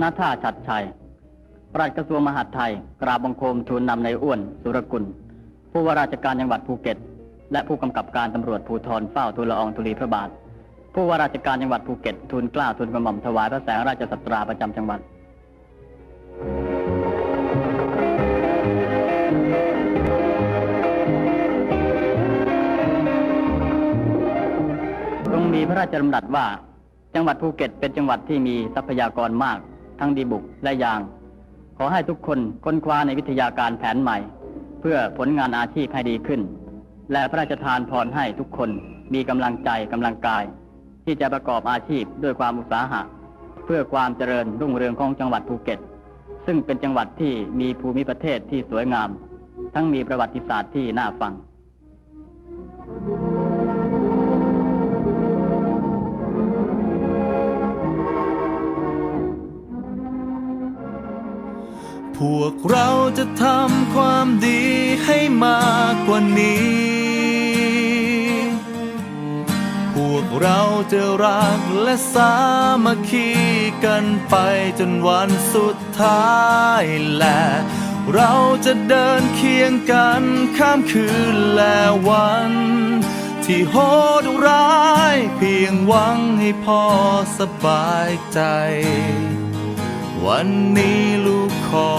นาท่าชัดชัย ปลัดกระทรวงมหาดไทย กราบบังคมทูลนำในอ้วน สุรกุล ผู้ว่าราชการจังหวัดภูเก็ต และผู้กำกับการตำรวจภูธรเฝ้าทูลละอองธุลีพระบาท ผู้ว่าราชการจังหวัดภูเก็ตทูลกล้าทูลกระหม่อมถวายพระแสงราชสัตราประจำจังหวัดทรงมีพระราชดำรัสว่า จังหวัดภูเก็ตเป็นจังหวัดที่มีทรัพยากรมาก ทั้งดีบุกและยาง ขอให้ทุกคนค้นคว้าในวิทยาการแผนใหม่ เพื่อผลงานอาชีพให้ดีขึ้น และพระราชทานพรให้ทุกคนมีกำลังใจกำลังกาย ที่จะประกอบอาชีพด้วยความอุตสาหะ เพื่อความเจริญรุ่งเรืองของจังหวัดภูเก็ต ซึ่งเป็นจังหวัดที่มีภูมิประเทศที่สวยงาม ทั้งมีประวัติศาสตร์ที่น่าฟัง กเราจะทำความดีให้มากกว่านี้ พวกเราจะรักและสามัคคีกันไปจนวันสุดท้ายและเราจะเดินเคียงกันข้ามคืนและวัน ที่โหดร้ายเพียงหวังให้พ่อสบายใจ วันนี้ลูกขอ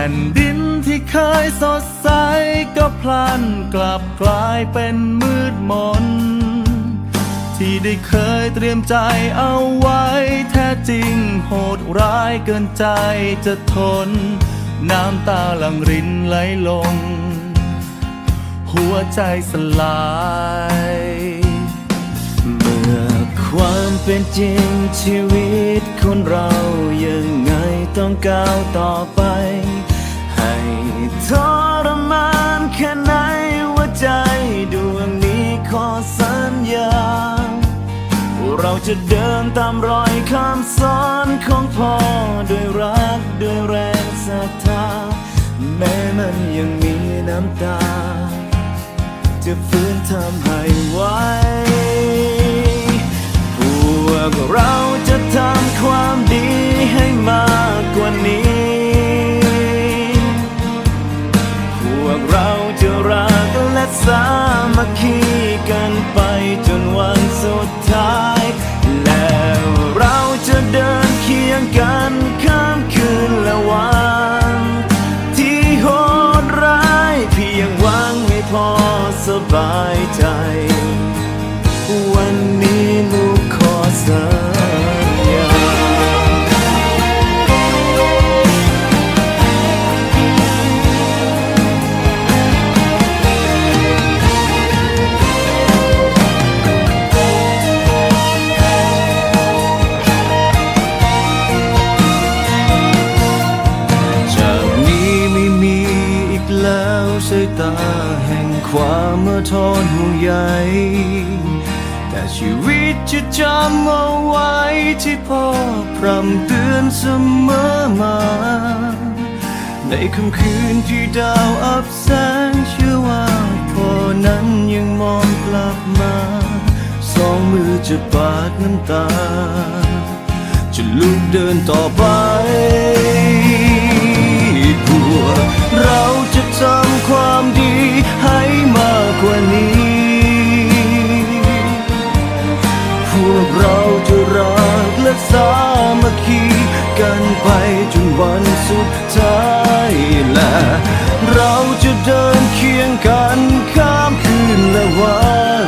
ผ่นดินที่เคยสดใสก็พลันกลับกลายเป็นมืดมน ที่ได้เคยเตรียมใจเอาไว้ แท้จริงโหดร้ายเกินใจจะทน น้ำตาหลังรินไหลลง หัวใจสลายเมื่อความเป็นจริงชีวิตคนเรายังไงต้องก้าวต่อไป จะเดินตามรอยคำสอนของพ่อด้วยรักด้วยแรงศรัทธาแม้มันยังมีน้ำตา จะฟื้นทำให้ไหวพวกเราจะทำความดีให้มากกว่านี้ พวกเราจะรักและสามัคคี ความเมื่อทนห่วงใยแต่ชีวิตจะจำเอาไว้ที่พ่อพร่ำเตือนเสมอมา ในค่ำคืนที่ดาวอับแสงเชื่อว่าพ่อนั้นยังมองกลับมา สองมือจะปาดน้ำตา จะลุกเดินต่อไปพว เราจะทำความดีให้มากกว่านี้ พวกเราจะรักและสามัคคีกันไปจนวันสุดท้ายและเราจะเดินเคียงกันข้ามคืนและวัน